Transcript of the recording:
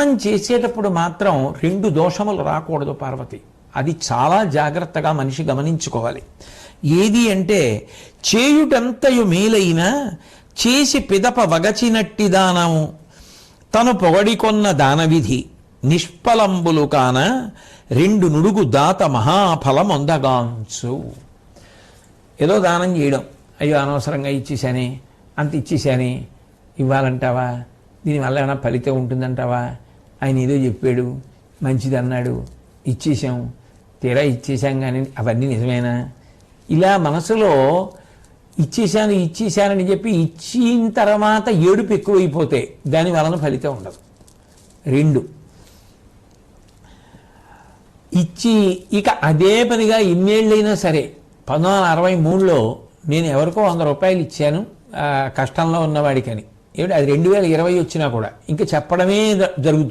దానం చేసేటప్పుడు మాత్రం రెండు దోషములు రాకూడదు పార్వతి. అది చాలా జాగ్రత్తగా మనిషి గమనించుకోవాలి. ఏది అంటే చేయుటంతయు మేలైన చేసి పిదప వగచినట్టి దానము. తను పొగడికొన్న దానవిధి నిష్ఫలంబులు కాన రెండు నుడుగు దాత మహాఫలమొందగాంచు ఏదో దానం చేయడం. అయ్యో అనవసరంగా ఇచ్చేసాని అంత ఇచ్చేసాని ఇవ్వాలంటావా? దీనివల్ల ఏమైనా ఫలితం ఉంటుందంటావా? ఆయన ఏదో చెప్పాడు మంచిది అన్నాడు ఇచ్చేసాం తీరా ఇచ్చేసాం కానీ అవన్నీ నిజమేనా? ఇలా మనసులో ఇచ్చేశాను ఇచ్చేశానని చెప్పి ఇచ్చిన తర్వాత ఏడుపు ఎక్కువైపోతే దాని వలన ఫలితం ఉండదు. రెండు. ఇచ్చి ఇక అదే పనిగా ఇన్నేళ్ళైనా సరే పంతొమ్మిది వందల అరవై మూడులో నేను ఎవరికో వంద రూపాయలు ఇచ్చాను కష్టంలో ఉన్నవాడికని. ఏమిటి? అది రెండు వేల ఇరవై వచ్చినా కూడా. ఇంకా చెప్పడమే జ- జరుగుతుంది